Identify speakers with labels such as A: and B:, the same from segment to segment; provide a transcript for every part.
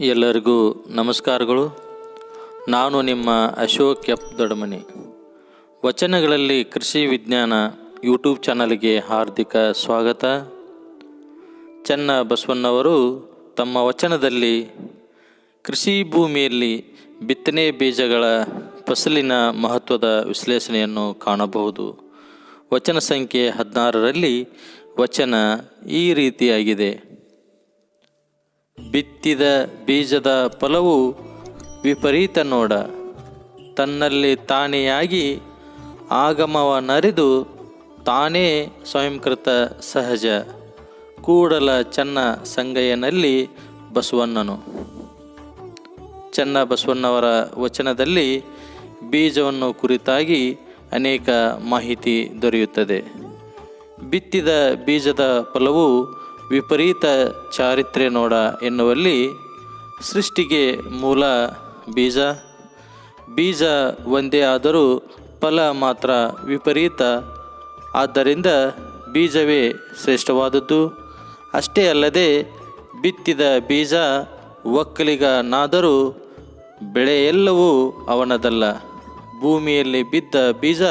A: ಎಲ್ಲರಿಗೂ ನಮಸ್ಕಾರಗಳು. ನಾನು ನಿಮ್ಮ ಅಶೋಕ್ ಕೆಪ್ ದೊಡಮನಿ ವಚನಗಳಲ್ಲಿ ಕೃಷಿ ವಿಜ್ಞಾನ ಯೂಟ್ಯೂಬ್ ಚಾನಲ್ಗೆ ಹಾರ್ದಿಕ ಸ್ವಾಗತ. ಚೆನ್ನ ಬಸವಣ್ಣವರು ತಮ್ಮ ವಚನದಲ್ಲಿ ಕೃಷಿ ಭೂಮಿಯಲ್ಲಿ ಬಿತ್ತನೆ ಬೀಜಗಳ ಫಸಲಿನ ಮಹತ್ವದ ವಿಶ್ಲೇಷಣೆಯನ್ನು ಕಾಣಬಹುದು. ವಚನ ಸಂಖ್ಯೆ ಹದಿನಾರರಲ್ಲಿ ವಚನ ಈ ರೀತಿಯಾಗಿದೆ. ಬಿತ್ತಿದ ಬೀಜದ ಫಲವು ವಿಪರೀತ ನೋಡ. ತನ್ನಲ್ಲಿ ತಾನೆಯಾಗಿ ಆಗಮವನರಿದು ತಾನೇ ಸ್ವಯಂಕೃತ ಸಹಜ. ಕೂಡಲ ಚೆನ್ನ ಸಂಗಯ್ಯನಲ್ಲಿ ಬಸವಣ್ಣನು. ಚೆನ್ನ ಬಸವಣ್ಣವರ ವಚನದಲ್ಲಿ ಬೀಜವನ್ನು ಕುರಿತಾಗಿ ಅನೇಕ ಮಾಹಿತಿ ದೊರೆಯುತ್ತದೆ. ಬಿತ್ತಿದ ಬೀಜದ ಫಲವು ವಿಪರೀತ ಚಾರಿತ್ರ್ಯ ನೋಡ ಎನ್ನುವಲ್ಲಿ ಸೃಷ್ಟಿಗೆ ಮೂಲ ಬೀಜ. ಬೀಜ ಒಂದೇ ಆದರೂ ಫಲ ಮಾತ್ರ ವಿಪರೀತ. ಆದ್ದರಿಂದ ಬೀಜವೇ ಶ್ರೇಷ್ಠವಾದದ್ದು. ಅಷ್ಟೇ ಅಲ್ಲದೆ ಬಿತ್ತಿದ ಬೀಜ ಒಕ್ಕಲಿಗನಾದರೂ ಬೆಳೆಯೆಲ್ಲವೂ ಅವನದಲ್ಲ. ಭೂಮಿಯಲ್ಲಿ ಬಿದ್ದ ಬೀಜ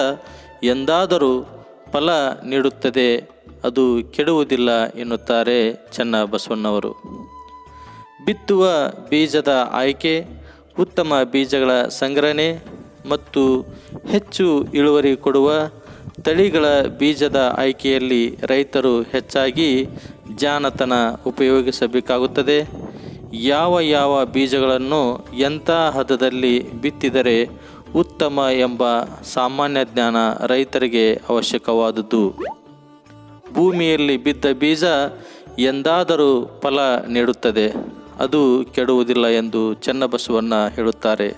A: ಎಂದಾದರೂ ಫಲ ನೀಡುತ್ತದೆ. ಅದು ಕೆಡುವುದಿಲ್ಲ ಎನ್ನುತ್ತಾರೆ ಚೆನ್ನ ಬಸವಣ್ಣವರು ಬಿತ್ತುವ ಬೀಜದ ಆಯ್ಕೆ, ಉತ್ತಮ ಬೀಜಗಳ ಸಂಗ್ರಹಣೆ ಮತ್ತು ಹೆಚ್ಚು ಇಳುವರಿ ಕೊಡುವ ತಳಿಗಳ ಬೀಜದ ಆಯ್ಕೆಯಲ್ಲಿ ರೈತರು ಹೆಚ್ಚಾಗಿ ಜಾನತನ ಉಪಯೋಗಿಸಬೇಕಾಗುತ್ತದೆ. ಯಾವ ಯಾವ ಬೀಜಗಳನ್ನು ಎಂಥ ಹದದಲ್ಲಿ ಬಿತ್ತಿದರೆ ಉತ್ತಮ ಎಂಬ ಸಾಮಾನ್ಯ ಜ್ಞಾನ ರೈತರಿಗೆ ಅವಶ್ಯಕವಾದದ್ದು ಭೂಮಿಯಲ್ಲಿ ಬಿದ್ದ ಬೀಜ ಎಂದಾದರೂ ಫಲ ನೀಡುತ್ತದೆ. ಅದು ಕೆಡುವುದಿಲ್ಲ ಎಂದು ಚೆನ್ನಬಸವಣ್ಣ ಹೇಳುತ್ತಾರೆ.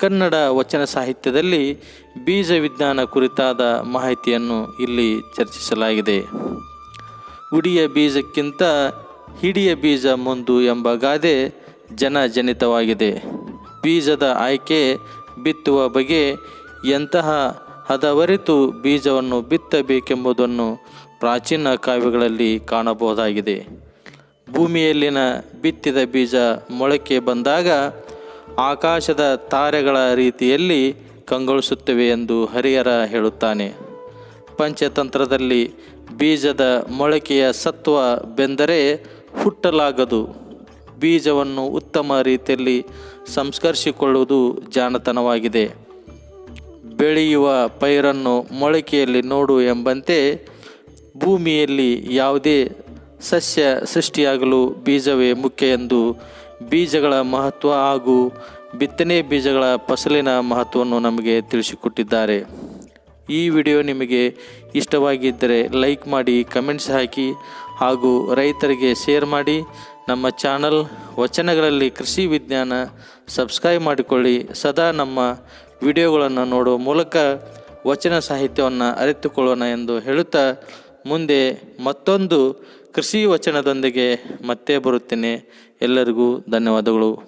A: ಕನ್ನಡ ವಚನ ಸಾಹಿತ್ಯದಲ್ಲಿ ಬೀಜ ವಿಜ್ಞಾನ ಕುರಿತಾದ ಮಾಹಿತಿಯನ್ನು ಇಲ್ಲಿ ಚರ್ಚಿಸಲಾಗಿದೆ. ಉಡಿಯ ಬೀಜಕ್ಕಿಂತ ಹಿಡಿಯ ಬೀಜ ಮುಂದು ಎಂಬ ಗಾದೆ ಜನಜನಿತವಾಗಿದೆ. ಬೀಜದ ಆಯ್ಕೆ ಬಿತ್ತುವ ಬಗೆ ಎಂತಹ ಹದವರಿತು ಬೀಜವನ್ನು ಬಿತ್ತಬೇಕೆಂಬುದನ್ನು ಪ್ರಾಚೀನ ಕಾವ್ಯಗಳಲ್ಲಿ ಕಾಣಬಹುದಾಗಿದೆ. ಭೂಮಿಯಲ್ಲಿನ ಬಿತ್ತಿದ ಬೀಜ ಮೊಳಕೆ ಬಂದಾಗ ಆಕಾಶದ ತಾರೆಗಳ ರೀತಿಯಲ್ಲಿ ಕಂಗೊಳಿಸುತ್ತವೆ ಎಂದು ಹರಿಹರ ಹೇಳುತ್ತಾನೆ. ಪಂಚತಂತ್ರದಲ್ಲಿ ಬೀಜದ ಮೊಳಕೆಯ ಸತ್ವ ಬೆಂದರೆ ಹುಟ್ಟಲಾಗದು. ಬೀಜವನ್ನು ಉತ್ತಮ ರೀತಿಯಲ್ಲಿ ಸಂಸ್ಕರಿಸಿಕೊಳ್ಳುವುದು ಜಾಣತನವಾಗಿದೆ. ಬೆಳೆಯುವ ಪೈರನ್ನು ಮೊಳಕೆಯಲ್ಲಿ ನೋಡು ಎಂಬಂತೆ ಭೂಮಿಯಲ್ಲಿ ಯಾವುದೇ ಸಸ್ಯ ಸೃಷ್ಟಿಯಾಗಲು ಬೀಜವೇ ಮುಖ್ಯ ಎಂದು ಬೀಜಗಳ ಮಹತ್ವ ಹಾಗೂ ಬಿತ್ತನೆ ಬೀಜಗಳ ಫಸಲಿನ ಮಹತ್ವವನ್ನು ನಮಗೆ ತಿಳಿಸಿಕೊಟ್ಟಿದ್ದಾರೆ. ಈ ವಿಡಿಯೋ ನಿಮಗೆ ಇಷ್ಟವಾಗಿದ್ದರೆ ಲೈಕ್ ಮಾಡಿ, ಕಮೆಂಟ್ಸ್ ಹಾಕಿ ಹಾಗೂ ರೈತರಿಗೆ ಶೇರ್ ಮಾಡಿ. ನಮ್ಮ ಚಾನಲ್ ವಚನಗಳಲ್ಲಿ ಕೃಷಿ ವಿಜ್ಞಾನ ಸಬ್ಸ್ಕ್ರೈಬ್ ಮಾಡಿಕೊಳ್ಳಿ. ಸದಾ ನಮ್ಮ ವಿಡಿಯೋಗಳನ್ನು ನೋಡುವ ಮೂಲಕ ವಚನ ಸಾಹಿತ್ಯವನ್ನು ಅರಿತುಕೊಳ್ಳೋಣ ಎಂದು ಹೇಳುತ್ತಾ ಮುಂದೆ ಮತ್ತೊಂದು ಕೃಷಿ ವಚನದೊಂದಿಗೆ ಮತ್ತೆ ಬರುತ್ತೇನೆ. ಎಲ್ಲರಿಗೂ ಧನ್ಯವಾದಗಳು.